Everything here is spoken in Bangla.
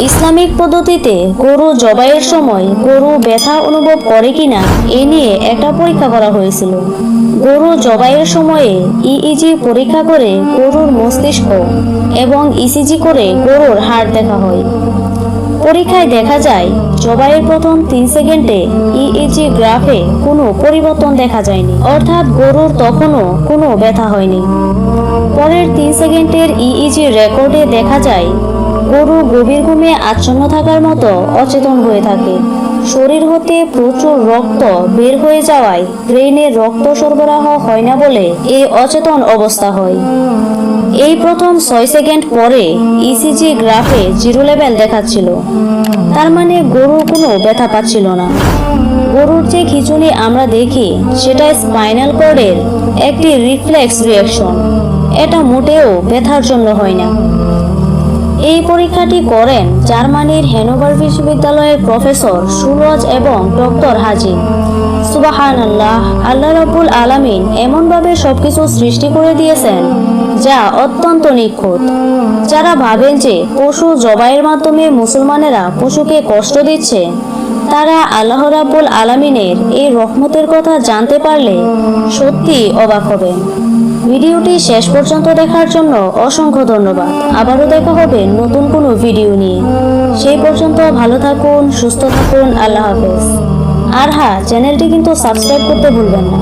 ইসলামিক পদ্ধতিতে গরু জবাইয়ের সময় গরু ব্যথা অনুভব করে কিনা এ নিয়ে একটা পরীক্ষা করা হয়েছিল। গরু জবাইয়ের সময়ে ইইজি পরীক্ষা করে গরুর মস্তিষ্ক এবং ইসিজি করে গরুর হাড় দেখা হয়। পরীক্ষায় দেখা যায়, জবাইয়ের প্রথম তিন সেকেন্ডে ইইজি গ্রাফে কোনো পরিবর্তন দেখা যায়নি, অর্থাৎ গরুর তখনও কোনো ব্যথা হয়নি। পরের তিন সেকেন্ডের ইইজি রেকর্ডে দেখা যায় গরু গভীর ঘুমে আচ্ছন্ন থাকার মতো অচেতন হয়ে থাকে। শরীর হতে প্রচুর রক্ত বের হয়ে যাওয়ায় ব্রেইনে রক্ত সরবরাহ হয় না বলে এই অচেতন অবস্থা হয়। এই প্রথম ছয় সেকেন্ড পরে ইসিজি গ্রাফে জিরো লেভেল দেখাচ্ছিল। তার মানে গরুর কোনো ব্যথা পাচ্ছিল না। গরুর যে খিচুড়ি আমরা দেখি, সেটা স্পাইনাল কর্ডের একটি রিফ্লেক্স রিয়াকশন এটা মোটেও ব্যথার জন্য হয় না। এই পরীক্ষাটি করেন জার্মানির হ্যানোভার বিশ্ববিদ্যালয়ের প্রফেসর সুরজ এবং ডক্টর হাজি সুবাহান আল্লাহ আল্লাহ রবুল আলামিন এমনভাবে সবকিছু সৃষ্টি করে দিয়েছেন যা অত্যন্ত নিখুঁত। যারা ভাবেন যে পশু জবাইয়ের মাধ্যমে মুসলমানেরা পশুকে কষ্ট দিচ্ছে, তারা আল্লাহ রাবুল আলামিনের এই রহমতের কথা জানতে পারলে সত্যি অবাক হবেন। ভিডিওটি শেষ পর্যন্ত দেখার জন্য অসংখ্য ধন্যবাদ। আবারও দেখা হবে নতুন কোনো ভিডিও নিয়ে। সেই পর্যন্ত ভালো থাকুন, সুস্থ থাকুন, আল্লাহ হাফেজ। আর হ্যাঁ চ্যানেলটি কিন্তু সাবস্ক্রাইব করতে ভুলবেন না।